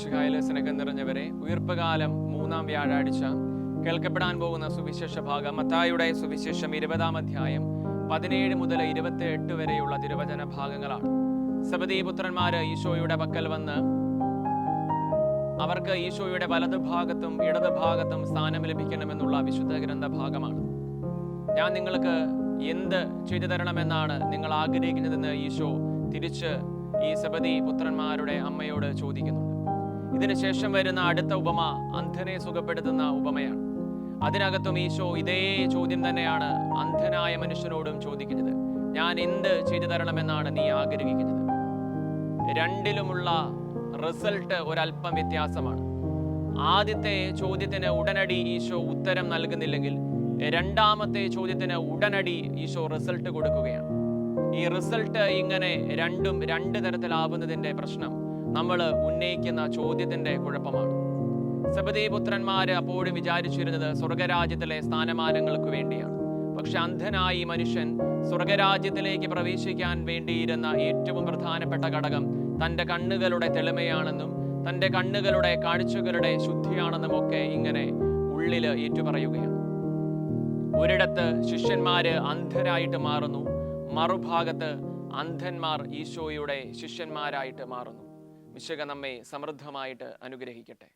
സ്നേഹം നിറഞ്ഞവരെ ഉയർപ്പകാലം മൂന്നാം വ്യാഴാഴ്ച. കേൾക്കപ്പെടാൻ പോകുന്ന സുവിശേഷ ഭാഗം മത്തായുടെ സുവിശേഷം ഇരുപതാം അധ്യായം പതിനേഴ് മുതൽ ഇരുപത്തി എട്ട് വരെയുള്ള തിരുവചന ഭാഗങ്ങളാണ്. സബദീ പുത്രന്മാര് ഈശോയുടെ പക്കൽ വന്ന് അവർക്ക് ഈശോയുടെ വലതു ഭാഗത്തും ഇടതു ഭാഗത്തും സ്ഥാനം ലഭിക്കണമെന്നുള്ള വിശുദ്ധ ഗ്രന്ഥ ഭാഗമാണ് ഞാൻ നിങ്ങൾക്ക് എന്ത് ചെയ്തു തരണമെന്നാണ് നിങ്ങൾ ആഗ്രഹിക്കുന്നതെന്ന് ഈശോ തിരിച്ച് ഈ സബദി പുത്രന്മാരുടെ അമ്മയോട് ചോദിക്കുന്നുണ്ട്. ഇതിനുശേഷം വരുന്ന അടുത്ത ഉപമ അന്ധനെ സുഖപ്പെടുത്തുന്ന ഉപമയാണ്. അതിനകത്തും ഈശോ ഇതേ ചോദ്യം തന്നെയാണ് അന്ധനായ മനുഷ്യനോടും ചോദിക്കുന്നത്. ഞാൻ എന്ത് ചെയ്തു തരണമെന്നാണ് നീ ആഗ്രഹിക്കുന്നത്? രണ്ടിലുമുള്ള റിസൾട്ട് ഒരല്പം വ്യത്യാസമാണ്. ആദ്യത്തെ ചോദ്യത്തിന് ഉടനടി ഈശോ ഉത്തരം നൽകുന്നില്ലെങ്കിൽ രണ്ടാമത്തെ ചോദ്യത്തിന് ഉടനടി ഈശോ റിസൾട്ട് കൊടുക്കുകയാണ്. ഈ റിസൾട്ട് ഇങ്ങനെ രണ്ടും രണ്ട് തരത്തിലാവുന്നതിന്റെ പ്രശ്നം നമ്മൾ ഉന്നയിക്കുന്ന ചോദ്യത്തിന്റെ കുഴപ്പമാണ്. സബദീപുത്രന്മാര് അപ്പോഴും വിചാരിച്ചിരുന്നത് സ്വർഗരാജ്യത്തിലെ സ്ഥാനമാനങ്ങൾക്ക് വേണ്ടിയാണ്. പക്ഷെ അന്ധനായി മനുഷ്യൻ സ്വർഗരാജ്യത്തിലേക്ക് പ്രവേശിക്കാൻ വേണ്ടിയിരുന്ന ഏറ്റവും പ്രധാനപ്പെട്ട ഘടകം തന്റെ കണ്ണുകളുടെ തെളിമയാണെന്നും തന്റെ കണ്ണുകളുടെ കാഴ്ചകളുടെ ശുദ്ധിയാണെന്നും ഒക്കെ ഇങ്ങനെ ഉള്ളിൽ ഏറ്റുപറയുകയാണ്. ഒരിടത്ത് ശിഷ്യന്മാര് അന്ധരായിട്ട് മാറുന്നു മറുഭാഗത്ത് അന്ധന്മാർ ഈശോയുടെ ശിഷ്യന്മാരായിട്ട് മാറുന്നു. മിശക നമ്മെ സമൃദ്ധമായിട്ട് അനുഗ്രഹിക്കട്ടെ.